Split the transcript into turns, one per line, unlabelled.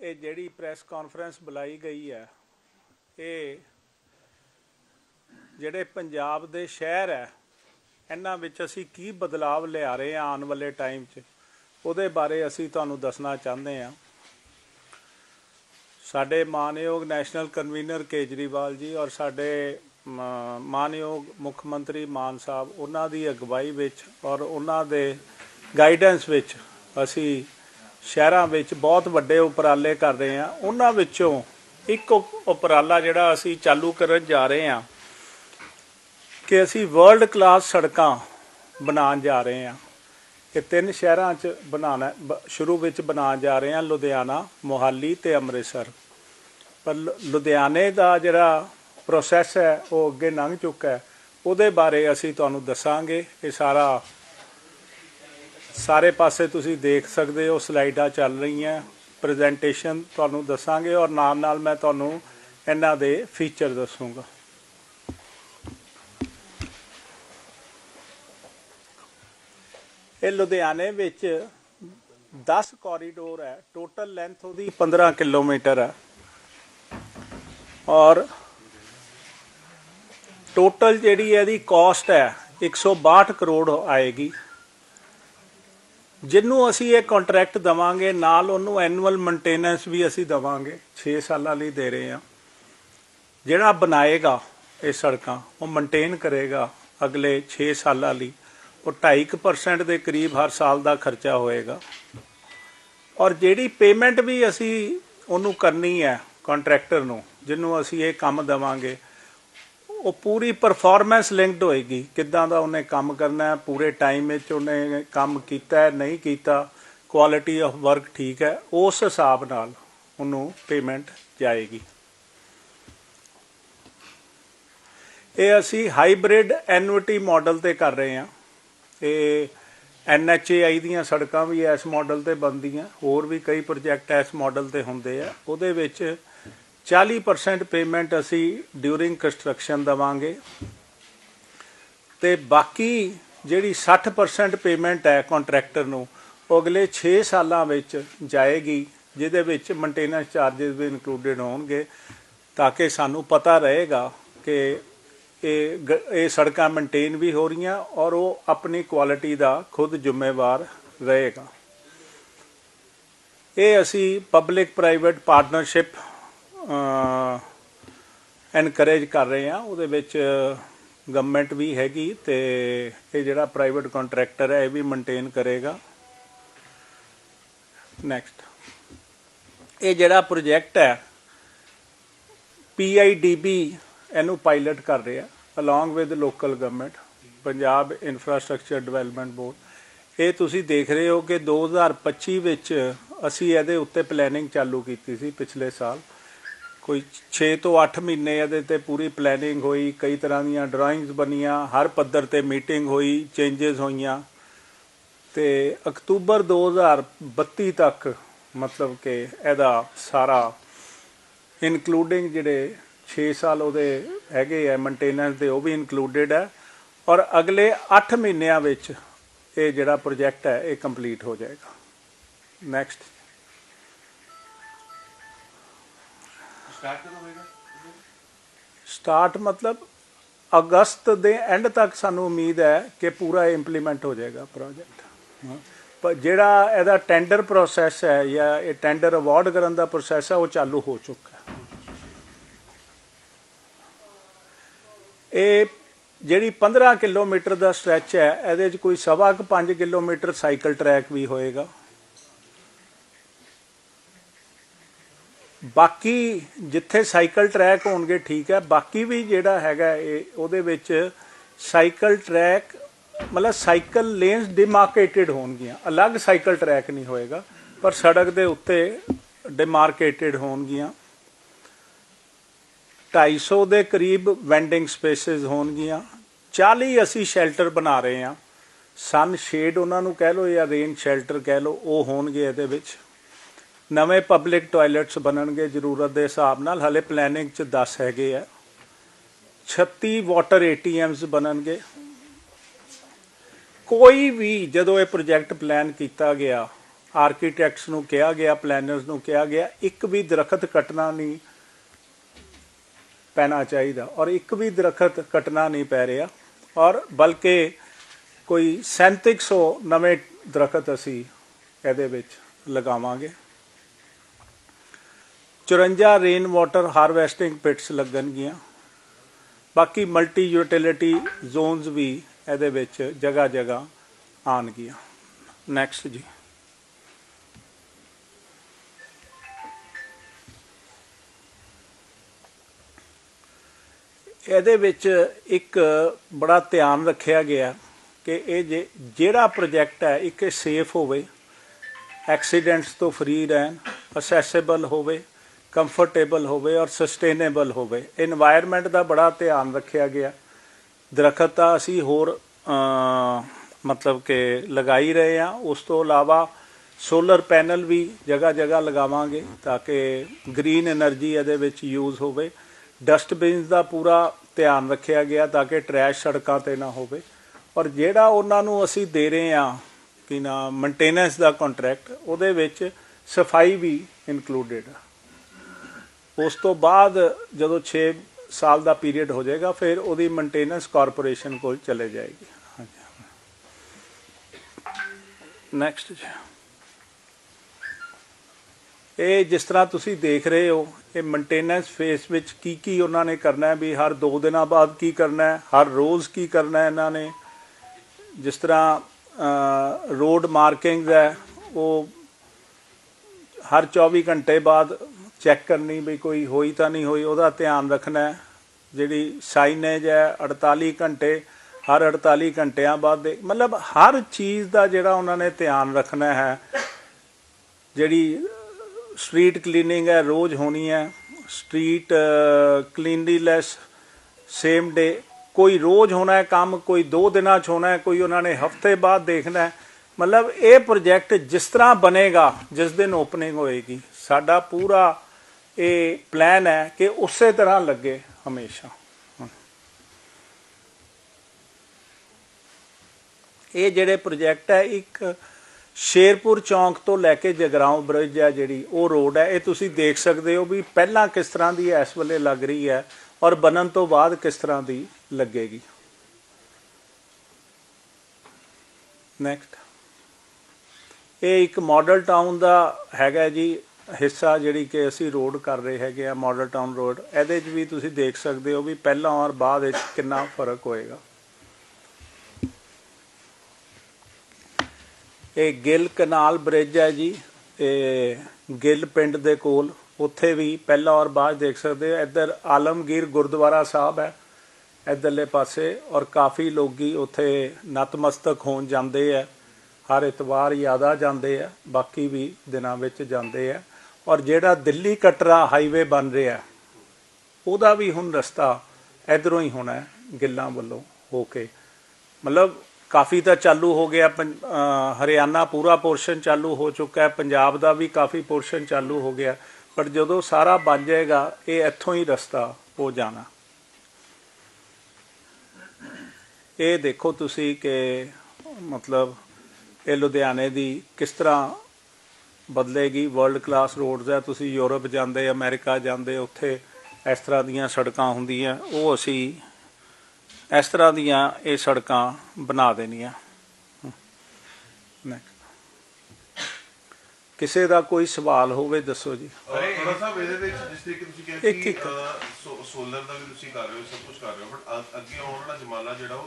ਇਹ ਜਿਹੜੀ press conference ਬੁਲਾਈ ਗਈ ਹੈ, ਇਹ ਜਿਹੜੇ ਪੰਜਾਬ ਦੇ ਸ਼ਹਿਰ ਹੈ, ਇਹਨਾਂ ਵਿੱਚ ਅਸੀਂ ਕੀ ਬਦਲਾਵ ਲਿਆ ਰਹੇ ਹਾਂ ਆਉਣ ਵਾਲੇ ਟਾਈਮ 'ਚ? ਉਹਦੇ ਬਾਰੇ ਅਸੀਂ ਤੁਹਾਨੂੰ ਦੱਸਣਾ ਚਾਹੁੰਦੇ ਹਾਂ। ਸਾਡੇ ਮਾਨਯੋਗ ਨੈਸ਼ਨਲ ਕਨਵੀਨਰ ਕੇਜਰੀਵਾਲ ਜੀ ਔਰ ਸਾਡੇ ਮਾਨਯੋਗ ਮੁੱਖ ਮੰਤਰੀ ਮਾਨ ਸਾਹਿਬ, ਉਹਨਾਂ ਦੀ ਅਗਵਾਈ ਵਿੱਚ ਔਰ ਉਹਨਾਂ ਦੇ ਗਾਈਡੈਂਸ ਵਿੱਚ ਅਸੀਂ ਸ਼ਹਿਰਾਂ ਵਿੱਚ ਬਹੁਤ ਵੱਡੇ ਉਪਰਾਲੇ ਕਰ ਰਹੇ ਹਾਂ। ਉਹਨਾਂ ਵਿੱਚੋਂ ਇੱਕ ਉਪ- ਉਪਰਾਲਾ ਜਿਹੜਾ ਅਸੀਂ ਚਾਲੂ ਕਰਨ ਜਾ ਰਹੇ ਹਾਂ ਕਿ ਅਸੀਂ ਵਰਲਡ ਕਲਾਸ ਸੜਕਾਂ ਬਣਾਉਣ ਜਾ ਰਹੇ ਹਾਂ। ਇਹ ਤਿੰਨ ਸ਼ਹਿਰਾਂ 'ਚ ਬਣਾਉਣਾ, ਬ- ਸ਼ੁਰੂ ਵਿੱਚ ਬਣਾਉਣ ਜਾ ਰਹੇ ਹਾਂ, ਲੁਧਿਆਣਾ, ਮੋਹਾਲੀ ਤੇ ਅੰਮ੍ਰਿਤਸਰ। ਪਰ ਲੁ- ਲੁਧਿਆਣੇ ਦਾ ਜਿਹੜਾ ਪ੍ਰੋਸੈਸ ਹੈ, ਉਹ ਅੱਗੇ ਲੰਘ ਚੁੱਕਾ ਹੈ। ਉਹਦੇ ਬਾਰੇ ਅਸੀਂ ਤੁਹਾਨੂੰ ਦੱਸਾਂਗੇ। ਇਹ ਸਾਰਾ ਸਾਰੇ ਪਾਸੇ ਤੁਸੀਂ ਦੇਖ ਸਕਦੇ ਹੋ, ਸਲਾਈਡਾਂ ਚੱਲ ਰਹੀਆਂ ਪ੍ਰੈਜੈਂਟੇਸ਼ਨ ਤੁਹਾਨੂੰ ਦੱਸਾਂਗੇ ਔਰ ਨਾਲ ਨਾਲ ਮੈਂ ਤੁਹਾਨੂੰ ਇਹਨਾਂ ਦੇ ਫੀਚਰ ਦੱਸੂਗਾ। ਇਹ ਲੁਧਿਆਣੇ ਵਿੱਚ 10 ਕੋਰੀਡੋਰ ਹੈ ਟੋਟਲ ਲੈਂਥ ਉਹਦੀ 15 ਕਿਲੋਮੀਟਰ ਹੈ। ਔਰ ਟੋਟਲ ਜਿਹੜੀ ਇਹਦੀ ਕਾਸਟ ਹੈ 162 ਕਰੋੜ ਆਏਗੀ। ਜਿਹਨੂੰ ਅਸੀਂ ਇਹ ਕੰਟਰੈਕਟ ਦਵਾਂਗੇ, ਨਾਲ ਉਹਨੂੰ ਐਨੂਅਲ ਮੇਨਟੇਨੈਂਸ ਵੀ ਅਸੀਂ ਦਵਾਂਗੇ 6 ਸਾਲਾਂ ਲਈ ਦੇ ਰਹੇ ਹਾਂ। ਜਿਹੜਾ ਬਣਾਏਗਾ ਇਹ ਸੜਕਾਂ, ਉਹ ਮੇਨਟੇਨ ਕਰੇਗਾ ਅਗਲੇ 6 ਸਾਲਾਂ ਲਈ। ਉਹ 2.5% ਦੇ ਕਰੀਬ ਹਰ ਸਾਲ ਦਾ ਖਰਚਾ ਹੋਏਗਾ। ਔਰ ਜਿਹੜੀ ਪੇਮੈਂਟ ਵੀ ਅਸੀਂ ਉਹਨੂੰ ਕਰਨੀ ਹੈ ਕੰਟਰੈਕਟਰ ਨੂੰ, ਜਿਹਨੂੰ ਅਸੀਂ ਇਹ ਕੰਮ ਦਵਾਂਗੇ ਉਹ ਪੂਰੀ ਪਰਫਾਰਮੈਂਸ ਲਿੰਕਡ ਹੋਏਗੀ। ਕਿੱਦਾਂ ਦਾ ਉਹਨੇ ਕੰਮ ਕਰਨਾ ਹੈ, ਪੂਰੇ ਟਾਈਮ ਵਿੱਚ ਉਹਨੇ ਕੰਮ ਕੀਤਾ ਹੈ, ਨਹੀਂ ਕੀਤਾ ਕੁਆਲਿਟੀ ਆਫ ਵਰਕ ਠੀਕ ਹੈ, ਉਸ ਹਿਸਾਬ ਨਾਲ ਉਹਨੂੰ ਪੇਮੈਂਟ ਜਾਏਗੀ। ਇਹ ਅਸੀਂ ਹਾਈਬ੍ਰਿਡ ਐਨੂਇਟੀ ਮਾਡਲ ਤੇ ਕਰ ਰਹੇ ਹਾਂ। ਇਹ ਐਨਐਚਏਆਈ ਦੀਆਂ ਸੜਕਾਂ ਵੀ ਇਸ ਮਾਡਲ ਤੇ ਬਣਦੀਆਂ, ਹੋਰ ਵੀ ਕਈ ਪ੍ਰੋਜੈਕਟ ਇਸ ਮਾਡਲ ਤੇ ਹੁੰਦੇ ਆ। ਉਹਦੇ ਵਿੱਚ 40% ਪੇਮੈਂਟ ਅਸੀਂ ਡਿਊਰਿੰਗ ਕੰਸਟਰਕਸ਼ਨ ਦਵਾਂਗੇ। ਤੇ ਬਾਕੀ ਜਿਹੜੀ 60% ਪੇਮੈਂਟ ਹੈ ਕੰਟਰੈਕਟਰ ਨੂੰ, ਉਹ ਅਗਲੇ 6 ਸਾਲਾਂ ਵਿੱਚ ਜਾਏਗੀ, ਜਿਹਦੇ ਵਿੱਚ ਮੇਨਟੇਨੈਂਸ ਚਾਰजेस ਵੀ ਇਨਕਲੂਡਡ ਹੋਣਗੇ, ਤਾਂ ਕਿ ਸਾਨੂੰ ਪਤਾ ਰਹੇਗਾ ਕਿ ਇਹ ਗ- ਇਹ ਸੜਕਾਂ ਮੇਨਟੇਨ ਵੀ ਹੋ ਰਹੀਆਂ ਔਰ ਉਹ ਆਪਣੀ ਕੁਆਲਿਟੀ ਦਾ ਖੁਦ ਜ਼ਿੰਮੇਵਾਰ ਰਹੇਗਾ। ਇਹ ਅਸੀਂ ਪਬਲਿਕ ਪ੍ਰਾਈਵੇਟ ਪਾਰਟਨਰਸ਼ਿਪ ਐਨਕਰੇਜ ਕਰ ਰਹੇ ਹਾਂ। ਉਹਦੇ ਵਿੱਚ ਗਵਰਨਮੈਂਟ ਵੀ ਹੈਗੀ ਤੇ ਇਹ ਜਿਹੜਾ ਪ੍ਰਾਈਵੇਟ ਕੰਟਰੈਕਟਰ ਹੈ, ਇਹ ਵੀ ਮੇਨਟੇਨ ਕਰੇਗਾ। ਨੈਕਸਟ ਇਹ ਜਿਹੜਾ ਪ੍ਰੋਜੈਕਟ ਹੈ PIDB ਇਹਨੂੰ ਪਾਇਲਟ ਕਰ ਰਿਹਾ along with local government Punjab infrastructure development board ਇਹ ਤੁਸੀਂ ਦੇਖ ਰਹੇ ਹੋ ਕਿ 2025 ਵਿੱਚ ਅਸੀਂ ਇਹਦੇ ਉੱਤੇ ਪਲੈਨਿੰਗ ਚਾਲੂ ਕੀਤੀ ਸੀ ਪਿਛਲੇ ਸਾਲ। ਕੋਈ 6 ਤੋਂ 8 ਮਹੀਨੇ ਇਹਦੇ ਤੇ ਪੂਰੀ ਪਲੈਨਿੰਗ ਹੋਈ, ਕਈ ਤਰ੍ਹਾਂ ਦੀਆਂ ਡਰਾਇੰਗਸ ਬਣੀਆਂ, ਹਰ ਪੱਧਰ ਤੇ ਮੀਟਿੰਗ ਹੋਈ ਚੇਂਜਸ ਹੋਈਆਂ। ਤੇ ਅਕਤੂਬਰ 2032 ਤੱਕ ਮਤਲਬ ਕਿ ਇਹਦਾ ਸਾਰਾ ਇਨਕਲੂਡਿੰਗ ਜਿਹੜੇ 6 ਸਾਲ ਉਹਦੇ ਹੈਗੇ ਆ ਮੇਨਟੇਨੈਂਸ ਦੇ, ਉਹ ਵੀ ਇਨਕਲੂਡਡ ਹੈ ਔਰ ਅਗਲੇ 8 ਮਹੀਨਿਆਂ ਵਿੱਚ ਇਹ ਜਿਹੜਾ ਪ੍ਰੋਜੈਕਟ ਹੈ, ਇਹ ਕੰਪਲੀਟ ਹੋ ਜਾਏਗਾ। ਨੈਕਸਟ
ਸਟਾਰਟ ਕਦੋਂ ਹੋਏਗਾ
ਸਟਾਰਟ ਮਤਲਬ ਅਗਸਤ ਦੇ ਐਂਡ ਤੱਕ ਸਾਨੂੰ ਉਮੀਦ ਹੈ ਕਿ ਪੂਰਾ ਇੰਪਲੀਮੈਂਟ ਹੋ ਜਾਏਗਾ ਪ੍ਰੋਜੈਕਟ ਪਰ ਜਿਹੜਾ ਇਹਦਾ ਟੈਂਡਰ ਪ੍ਰੋਸੈਸ ਹੈ ਜਾਂ ਇਹ ਟੈਂਡਰ ਅਵਾਰਡ ਕਰਨ ਦਾ ਪ੍ਰੋਸੈਸ ਹੈ, ਉਹ ਚਾਲੂ ਹੋ ਚੁੱਕਾ ਹੈ। ਇਹ ਜਿਹੜੀ 15 ਕਿਲੋਮੀਟਰ ਦਾ ਸਟ੍ਰੈਚ ਹੈ, ਇਹਦੇ 'ਚ ਕੋਈ ਸਵਾ ਕੁ 5 ਕਿਲੋਮੀਟਰ ਸਾਈਕਲ ਟਰੈਕ ਵੀ ਹੋਏਗਾ। ਬਾਕੀ ਜਿੱਥੇ ਸਾਈਕਲ ਟਰੈਕ ਹੋਣਗੇ ਠੀਕ ਹੈ, ਬਾਕੀ ਵੀ ਜਿਹੜਾ ਹੈਗਾ ਇਹ, ਉਹਦੇ ਵਿੱਚ ਸਾਈਕਲ ਟਰੈਕ, ਮਤਲਬ ਸਾਈਕਲ ਲੇਨਸ ਡਿਮਾਰਕੇਟਡ ਹੋਣਗੀਆਂ। ਅਲੱਗ ਸਾਈਕਲ ਟਰੈਕ ਨਹੀਂ ਹੋਏਗਾ, ਪਰ ਸੜਕ ਦੇ ਉੱਤੇ ਡਿਮਾਰਕੇਟਡ ਹੋਣਗੀਆਂ। 250 ਦੇ ਕਰੀਬ ਵੈਂਡਿੰਗ ਸਪੇਸਿਸ ਹੋਣਗੀਆਂ। 40 ਅਸੀਂ ਸ਼ੈਲਟਰ ਬਣਾ ਰਹੇ ਹਾਂ। ਸਨ ਸ਼ੇਡ ਉਹਨਾਂ ਨੂੰ ਕਹਿ ਲਓ ਜਾਂ ਰੇਨ ਸ਼ੈਲਟਰ ਕਹਿ ਲਓ, ਉਹ ਹੋਣਗੇ ਇਹਦੇ ਵਿੱਚ। ਨਵੇਂ ਪਬਲਿਕ ਟਾਇਲਟਸ ਬਣਨਗੇ, ਜ਼ਰੂਰਤ ਦੇ ਹਿਸਾਬ ਨਾਲ। ਹਲੇ ਪਲੈਨਿੰਗ ਚ 10 ਹੈਗੇ ਆ। 36 ਵਾਟਰ ਏਟੀਐਮਸ ਬਣਨਗੇ। ਕੋਈ ਵੀ ਜਦੋਂ ਇਹ ਪ੍ਰੋਜੈਕਟ ਪਲਾਨ ਕੀਤਾ ਗਿਆ ਆਰਕੀਟੈਕਟਸ ਨੂੰ ਕਿਹਾ ਗਿਆ ਪਲੈਨਰਸ ਨੂੰ ਕਿਹਾ ਗਿਆ, ਇੱਕ ਵੀ ਦਰਖਤ ਕੱਟਣਾ ਨਹੀਂ ਪੈਣਾ ਚਾਹੀਦਾ। ਔਰ ਇੱਕ ਵੀ ਦਰਖਤ ਕੱਟਣਾ ਨਹੀਂ ਪੈ ਰਿਹਾ। ਔਰ ਬਲਕਿ ਕੋਈ 3700 ਨਵੇਂ ਦਰਖਤ ਅਸੀਂ ਇਹਦੇ ਵਿੱਚ ਲਗਾਵਾਂਗੇ। 54 ਰੇਨ ਵਾਟਰ ਹਾਰਵੈਸਟਿੰਗ ਪਿਟਸ ਲੱਗਣਗੀਆਂ। ਬਾਕੀ ਮਲਟੀ ਯੂਟਿਲਿਟੀ ਜ਼ੋਨਸ ਵੀ ਇਹਦੇ ਵਿੱਚ ਜਗ੍ਹਾ ਜਗ੍ਹਾ ਆਣਗੀਆਂ ਨੈਕਸਟ ਜੀ। ਇਹਦੇ ਵਿੱਚ ਇੱਕ ਬੜਾ ਧਿਆਨ ਰੱਖਿਆ ਗਿਆ ਕਿ ਇਹ ਜੇ ਜਿਹੜਾ ਪ੍ਰੋਜੈਕਟ ਹੈ, ਇੱਕ ਸੇਫ ਹੋਵੇ ਐਕਸੀਡੈਂਟਸ ਤੋਂ ਫਰੀ ਰਹਿਣ ਅਸੈਸੇਬਲ ਹੋਵੇ ਕੰਫਰਟੇਬਲ ਹੋਵੇ ਔਰ ਸਸਟੇਨੇਬਲ ਹੋਵੇ। এনवायरमेंट ਦਾ ਬੜਾ ਧਿਆਨ ਰੱਖਿਆ ਗਿਆ। ਦਰਖਤ ਤਾਂ ਅਸੀਂ ਹੋਰ ਮਤਲਬ ਕਿ ਲਗਾਈ ਰਹੇ ਆ ਉਸ ਤੋਂ ਇਲਾਵਾ ਸੋਲਰ ਪੈਨਲ ਵੀ ਜਗ੍ਹਾ ਜਗ੍ਹਾ ਲਗਾਵਾਂਗੇ ਤਾਂ ਕਿ ਗ੍ਰੀਨ એનર્ਜੀ ਇਹਦੇ ਵਿੱਚ ਯੂਜ਼ ਹੋਵੇ। ਡਸਟਬਿਨਸ ਦਾ ਪੂਰਾ ਧਿਆਨ ਰੱਖਿਆ ਗਿਆ ਤਾਂ ਕਿ ਟਰੈਸ਼ ਸੜਕਾਂ ਤੇ ਨਾ ਹੋਵੇ। ਔਰ ਜਿਹੜਾ ਉਹਨਾਂ ਨੂੰ ਅਸੀਂ ਦੇ ਰਹੇ ਆ ਕਿ ਨਾ ਮੇਨਟੇਨੈਂਸ ਦਾ ਕੰਟਰੈਕਟ ਉਹਦੇ ਵਿੱਚ ਸਫ਼ਾਈ ਵੀ ਇਨਕਲੂਡਡ ਆ। ਉਸ ਤੋਂ ਬਾਅਦ ਜਦੋਂ 6 ਸਾਲ ਦਾ ਪੀਰੀਅਡ ਹੋ ਜਾਏਗਾ, ਫਿਰ ਉਹਦੀ ਮੇਨਟੇਨੈਂਸ ਕਾਰਪੋਰੇਸ਼ਨ ਕੋਲ ਚਲੇ ਜਾਏਗੀ। ਨੈਕਸਟ ਇਹ ਜਿਸ ਤਰ੍ਹਾਂ ਤੁਸੀਂ ਦੇਖ ਰਹੇ ਹੋ, ਇਹ ਮੇਨਟੇਨੈਂਸ ਫੇਸ ਵਿੱਚ ਕੀ ਕੀ ਉਹਨਾਂ ਨੇ ਕਰਨਾ ਹੈ, ਵੀ ਹਰ 2 ਦਿਨਾਂ ਬਾਅਦ ਕੀ ਕਰਨਾ ਹੈ, ਹਰ ਰੋਜ਼ ਕੀ ਕਰਨਾ ਹੈ ਇਹਨਾਂ ਨੇ। ਜਿਸ ਤਰ੍ਹਾਂ ਰੋਡ ਮਾਰਕਿੰਗ ਹੈ, ਉਹ ਹਰ 24 ਘੰਟੇ ਬਾਅਦ ਚੈੱਕ ਕਰਨੀ ਵੀ ਕੋਈ ਹੋਈ ਤਾਂ ਨਹੀਂ ਹੋਈ, ਉਹਦਾ ਧਿਆਨ ਰੱਖਣਾ ਜਿਹੜੀ ਸਾਈਨੇਜ ਹੈ 48 ਘੰਟੇ, ਹਰ 48 ਘੰਟਿਆਂ ਬਾਅਦ ਦੇ, ਮਤਲਬ ਹਰ ਚੀਜ਼ ਦਾ ਜਿਹੜਾ ਉਹਨਾਂ ਨੇ ਧਿਆਨ ਰੱਖਣਾ ਹੈ, ਜਿਹੜੀ ਸਟਰੀਟ ਕਲੀਨਿੰਗ ਹੈ, ਰੋਜ਼ ਹੋਣੀ ਹੈ। ਸਟਰੀਟ ਕਲੀਨਲੀਨੈਸ ਸੇਮ ਡੇ ਕੋਈ ਰੋਜ਼ ਹੋਣਾ ਹੈ ਕੰਮ, ਕੋਈ 2 ਦਿਨਾਂ ਚ ਹੋਣਾ ਹੈ, ਕੋਈ ਉਹਨਾਂ ਨੇ ਹਫ਼ਤੇ ਬਾਅਦ ਦੇਖਣਾ ਹੈ। ਮਤਲਬ ਇਹ ਪ੍ਰੋਜੈਕਟ ਜਿਸ ਤਰ੍ਹਾਂ ਬਣੇਗਾ, ਜਿਸ ਦਿਨ ਓਪਨਿੰਗ ਹੋਏਗੀ, ਸਾਡਾ ਪੂਰਾ ਇਹ ਪਲਾਨ ਹੈ ਕਿ ਉਸੇ ਤਰ੍ਹਾਂ ਲੱਗੇ ਹਮੇਸ਼ਾ। ਇਹ ਜਿਹੜੇ ਪ੍ਰੋਜੈਕਟ ਹੈ, ਇੱਕ ਸ਼ੇਰਪੁਰ ਚੌਂਕ ਤੋਂ ਲੈ ਕੇ ਜਗਰਾਉਂ ਬ੍ਰਿਜ ਹੈ ਜਿਹੜੀ, ਉਹ ਰੋਡ ਹੈ। ਇਹ ਤੁਸੀਂ ਦੇਖ ਸਕਦੇ ਹੋ ਵੀ ਪਹਿਲਾਂ ਕਿਸ ਤਰ੍ਹਾਂ ਦੀ ਇਸ ਵੇਲੇ ਲੱਗ ਰਹੀ ਹੈ ਔਰ ਬਣਨ ਤੋਂ ਬਾਅਦ ਕਿਸ ਤਰ੍ਹਾਂ ਦੀ ਲੱਗੇਗੀ। ਨੈਕਸਟ ਇਹ ਇੱਕ ਮਾਡਲ ਟਾਊਨ ਦਾ ਹੈਗਾ ਜੀ ਹਿੱਸਾ ਜਿਹੜੀ ਕਿ ਅਸੀਂ ਰੋਡ ਕਰ ਰਹੇ ਹੈਗੇ ਆ ਮਾਡਲ ਟਾਊਨ ਰੋਡ ਇਹਦੇ 'ਚ ਵੀ ਤੁਸੀਂ ਦੇਖ ਸਕਦੇ ਹੋ ਵੀ ਪਹਿਲਾਂ ਔਰ ਬਾਅਦ ਵਿੱਚ ਕਿੰਨਾ ਫ਼ਰਕ ਹੋਏਗਾ। ਇਹ ਗਿੱਲ ਕਨਾਲ ਬ੍ਰਿਜ ਹੈ ਜੀ ਇਹ ਗਿੱਲ ਪਿੰਡ ਦੇ ਕੋਲ, ਉੱਥੇ ਵੀ ਪਹਿਲਾਂ ਔਰ ਬਾਅਦ ਦੇਖ ਸਕਦੇ ਹੋ, ਇੱਧਰ ਆਲਮਗੀਰ ਗੁਰਦੁਆਰਾ ਸਾਹਿਬ ਹੈ, ਇੱਧਰਲੇ ਪਾਸੇ, ਔਰ ਕਾਫੀ ਲੋਕੀ ਉੱਥੇ ਨਤਮਸਤਕ ਹੋਣ ਜਾਂਦੇ ਆ, ਹਰ ਇਤਵਾਰ ਜ਼ਿਆਦਾ ਜਾਂਦੇ ਆ, ਬਾਕੀ ਵੀ ਦਿਨਾਂ ਵਿੱਚ ਜਾਂਦੇ ਆ। ਔਰ ਜਿਹੜਾ ਦਿੱਲੀ ਕਟਰਾ ਹਾਈਵੇ ਬਣ ਰਿਹਾ, ਉਹਦਾ ਵੀ ਹੁਣ ਰਸਤਾ ਇਧਰੋਂ ਹੀ ਹੋਣਾ ਗਿੱਲਾਂ ਵੱਲੋਂ ਹੋ ਕੇ। ਮਤਲਬ ਕਾਫੀ ਤਾਂ ਚਾਲੂ ਹੋ ਗਿਆ, ਪੰ- ਹਰਿਆਣਾ ਪੂਰਾ ਪੋਰਸ਼ਨ ਚਾਲੂ ਹੋ ਚੁੱਕਾ ਹੈ, ਪੰਜਾਬ ਦਾ ਵੀ ਕਾਫੀ ਪੋਰਸ਼ਨ ਚਾਲੂ ਹੋ ਗਿਆ, ਪਰ ਜਦੋਂ ਸਾਰਾ ਬਣ ਜਾਏਗਾ, ਇਹ ਇੱਥੋਂ ਹੀ ਰਸਤਾ ਹੋ ਜਾਣਾ। ਇਹ ਦੇਖੋ ਤੁਸੀਂ ਕਿ ਮਤਲਬ ਇਹ ਲੁਧਿਆਣੇ ਦੀ ਕਿਸ ਤਰ੍ਹਾਂ ਬਦਲੇਗੀ ਵਰਲਡ ਕਲਾਸ ਰੋਡਸ ਹੈ ਤੁਸੀਂ ਯੂਰਪ ਜਾਂਦੇ ਅਮਰੀਕਾ ਜਾਂਦੇ ਉੱਥੇ ਇਸ ਤਰ੍ਹਾਂ ਦੀਆਂ ਸੜਕਾਂ ਹੁੰਦੀਆਂ ਉਹ ਅਸੀਂ ਇਸ ਤਰ੍ਹਾਂ ਦੀਆਂ ਇਹ ਸੜਕਾਂ ਬਣਾ ਦੇਣੀਆਂ Next. ਕਿਸੇ ਦਾ ਕੋਈ ਸਵਾਲ ਹੋਵੇ ਦੱਸੋ ਜੀ
ਥੋੜਾ ਸਾਹਿਬ ਇਹਦੇ ਵਿੱਚ ਜਿਸ ਤਰੀਕੇ ਤੁਸੀਂ ਕਿਹਾ ਕਿ। ਸੋਲਰ ਦਾ ਵੀ ਤੁਸੀਂ ਕਰ ਰਹੇ ਹੋ ਸਭ ਕੁਝ ਕਰ ਰਹੇ ਹੋ ਬਟ ਅੱਗੇ ਆਉਣ ਵਾਲਾ ਜਮਾਨਾ ਜਿਹੜਾ ਉਹ